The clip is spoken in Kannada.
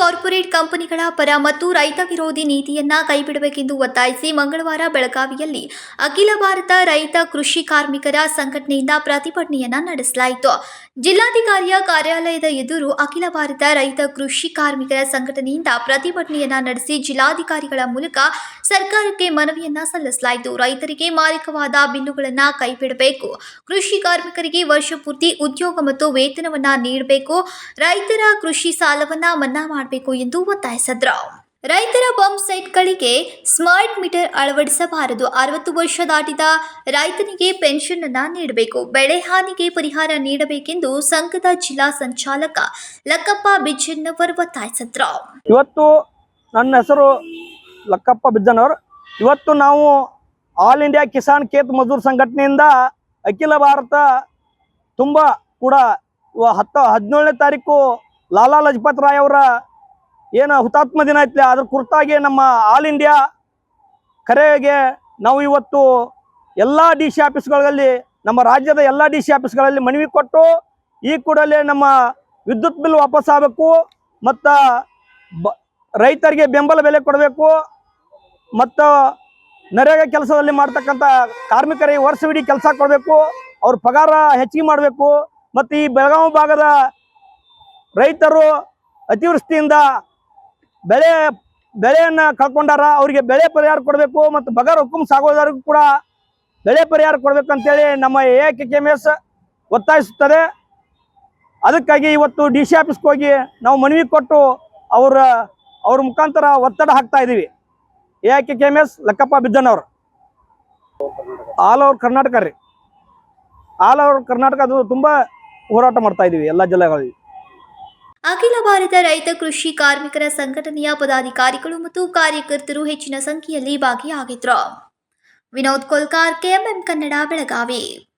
ಕಾರ್ಪೊರೇಟ್ ಕಂಪನಿಗಳ ಪರ ಮತ್ತು ರೈತ ವಿರೋಧಿ ನೀತಿಯನ್ನ ಕೈಬಿಡಬೇಕೆಂದು ಒತ್ತಾಯಿಸಿ ಮಂಗಳವಾರ ಬೆಳಗಾವಿಯಲ್ಲಿ ಅಖಿಲ ಭಾರತ ರೈತ ಕೃಷಿ ಕಾರ್ಮಿಕರ ಸಂಘಟನೆಯಿಂದ ಪ್ರತಿಭಟನೆಯನ್ನ ನಡೆಸಲಾಯಿತು. ಜಿಲ್ಲಾಧಿಕಾರಿಯ ಕಾರ್ಯಾಲಯದ ಎದುರು ಅಖಿಲ ಭಾರತ ರೈತ ಕೃಷಿ ಕಾರ್ಮಿಕರ ಸಂಘಟನೆಯಿಂದ ಪ್ರತಿಭಟನೆಯನ್ನ ನಡೆಸಿ ಜಿಲ್ಲಾಧಿಕಾರಿಗಳ ಮೂಲಕ ಸರ್ಕಾರಕ್ಕೆ ಮನವಿಯನ್ನ ಸಲ್ಲಿಸಲಾಯಿತು. ರೈತರಿಗೆ ಮಾರಕವಾದ ಬಿಲ್ಲುಗಳನ್ನ ಕೈಬಿಡಬೇಕು. ಕೃಷಿ ಕಾರ್ಮಿಕರಿಗೆ ವರ್ಷ ಪೂರ್ತಿ ಉದ್ಯೋಗ ಮತ್ತು ವೇತನವನ್ನ ನೀಡಬೇಕು. ರೈತರ ಕೃಷಿ ಸಾಲವನ್ನ ಮನ್ನಾ ಎಂದು ಒತ್ತಾಯಿಸಿದ್ರು. ರೈತರ ಪಂಪ್ ಸೆಟ್ಗಳಿಗೆ ಸ್ಮಾರ್ಟ್ ಮೀಟರ್ ಅಳವಡಿಸಬಾರದು. ಅರವತ್ತು ವರ್ಷ ದಾಟಿದ ರೈತನಿಗೆ ಪೆನ್ಷನ್ ಅನ್ನ ನೀಡಬೇಕು. ಬೆಳೆ ಹಾನಿಗೆ ಪರಿಹಾರ ನೀಡಬೇಕೆಂದು ಸಂಘದ ಜಿಲ್ಲಾ ಸಂಚಾಲಕ ಲಕ್ಕಪ್ಪ ಬಿಜ್ಜನ್ನವರು ಒತ್ತಾಯಿಸಿದ್ರು. ಇವತ್ತು ನನ್ನ ಹೆಸರು ಲಕ್ಕಪ್ಪ ಬಿಜ್ಜನವರ್ ಇವತ್ತು ನಾವು ಆಲ್ ಇಂಡಿಯಾ ಕಿಸಾನ್ ಖೇತ್ ಮಜೂರ್ ಸಂಘಟನೆಯಿಂದ ಅಖಿಲ ಭಾರತ ತುಂಬಾ ಕೂಡ ಹತ್ತ ಹದಿನೇಳನೇ ತಾರೀಕು ಲಾಲಾ ಲಜಪತ್ ರಾಯ್ ಅವರ ಏನು ಹುತಾತ್ಮ ದಿನ ಐತ್ಲೆ ಅದ್ರ ಕುರಿತಾಗಿ ನಮ್ಮ ಆಲ್ ಇಂಡಿಯಾ ಕರೆಗೆ ನಾವು ಇವತ್ತು ಎಲ್ಲಾ ಡಿ ಸಿ ಆಫೀಸ್ಗಳಲ್ಲಿ ನಮ್ಮ ರಾಜ್ಯದ ಎಲ್ಲಾ ಡಿ ಸಿ ಆಫೀಸ್ಗಳಲ್ಲಿ ಮನವಿ ಕೊಟ್ಟು, ಈ ಕೂಡಲೇ ನಮ್ಮ ವಿದ್ಯುತ್ ಬಿಲ್ ವಾಪಸ್ ಆಗಬೇಕು, ಮತ್ತು ರೈತರಿಗೆ ಬೆಂಬಲ ಬೆಲೆ ಕೊಡಬೇಕು, ಮತ್ತು ನರೇಗಾ ಕೆಲಸದಲ್ಲಿ ಮಾಡ್ತಕ್ಕಂಥ ಕಾರ್ಮಿಕರಿಗೆ ವರ್ಷವಿಡೀ ಕೆಲಸ ಕೊಡಬೇಕು, ಅವ್ರ ಪಗಾರ ಹೆಚ್ಚಿಗೆ ಮಾಡಬೇಕು, ಮತ್ತು ಈ ಬೆಳಗಾವಿ ಭಾಗದ ರೈತರು ಅತಿವೃಷ್ಟಿಯಿಂದ ಬೆಳೆ, ಬೆಳೆಯನ್ನ ಕಳ್ಕೊಂಡಾರ ಅವರಿಗೆ ಬೆಳೆ ಪರಿಹಾರ ಕೊಡಬೇಕು ಮತ್ತು ಬಗರ್ ಹುಕುಂ ಸಾಗೋದರಿಗೂ ಕೂಡ ಬೆಳೆ ಪರಿಹಾರ ಕೊಡಬೇಕು ಅಂತೇಳಿ ನಮ್ಮ A K K M S ಒತ್ತಾಯಿಸುತ್ತದೆ. ಅದಕ್ಕಾಗಿ ಇವತ್ತು ಡಿ ಸಿ ಆಫೀಸ್ಗೆ ಹೋಗಿ ನಾವು ಮನವಿ ಕೊಟ್ಟು ಅವರ, ಅವ್ರ ಮುಖಾಂತರ ಒತ್ತಡ ಹಾಕ್ತಾ ಇದ್ದೀವಿ. A K K M S Lakkappa ಬಿದ್ದನವ್ರು all over Karnataka ರೀ. ಆಲ್ ಓವರ್ ಕರ್ನಾಟಕ ಅದು ತುಂಬ ಹೋರಾಟ ಮಾಡ್ತಾ ಇದ್ದೀವಿ ಎಲ್ಲ ಜಿಲ್ಲೆಗಳಲ್ಲಿ. ಅಖಿಲ ಭಾರತ ರೈತ ಕೃಷಿ ಕಾರ್ಮಿಕರ ಸಂಘಟನೆಯ ಪದಾಧಿಕಾರಿಗಳು ಮತ್ತು ಕಾರ್ಯಕರ್ತರು ಹೆಚ್ಚಿನ ಸಂಖ್ಯೆಯಲ್ಲಿ ಭಾಗಿಯಾಗಿದ್ರು. ವಿನೋದ್ ಕೋಲ್ಕಾರ್, ಕೆಎಂಎಂ ಕನ್ನಡ, ಬೆಳಗಾವಿ.